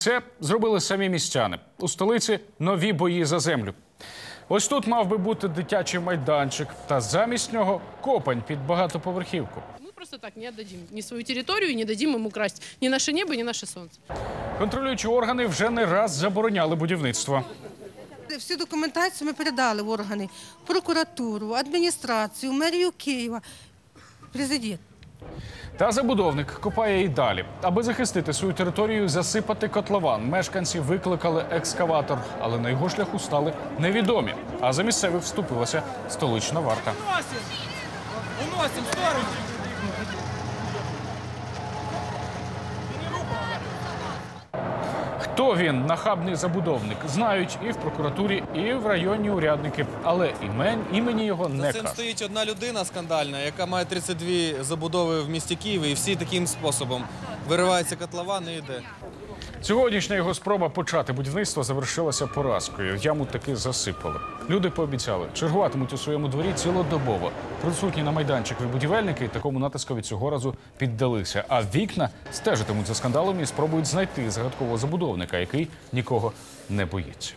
Це зробили самі містяни. У столиці нові бої за землю. Ось тут мав би бути дитячий майданчик, та замість нього копань під багатоповерхівку. Мы просто так не отдадим ни свою территорию, не дадим им украсть ни наше небо, ни наше солнце. Контролюючі органи вже не раз забороняли будівництво. Всю документацію ми передали в органи прокуратуру, адміністрацію, мерію Києва, президент. Та забудовник копає і далі. Аби захистити свою територію, засипати котлован. Мешканці викликали екскаватор, але на його шляху стали невідомі. А за місцевих вступилася столична варта. Уносим! Уносим сторону! Хто він, нахабний забудовник, знають і в прокуратурі, і в районні урядники, але імен імені його не За цим кажуть. стоїть одна людина скандальна, яка має 32 забудови в місті Києві, і всі таким способом виривається котлован і йде. Сьогоднішня його спроба почати будівництво завершилася поразкою. Яму таки засипали. Люди пообіцяли, чергуватимуть у своєму дворі цілодобово. Присутні на майданчикові будівельники такому натискові цього разу піддалися. А вікна стежитимуть за скандалом і спробують знайти загадкового забудовника, який нікого не боїться.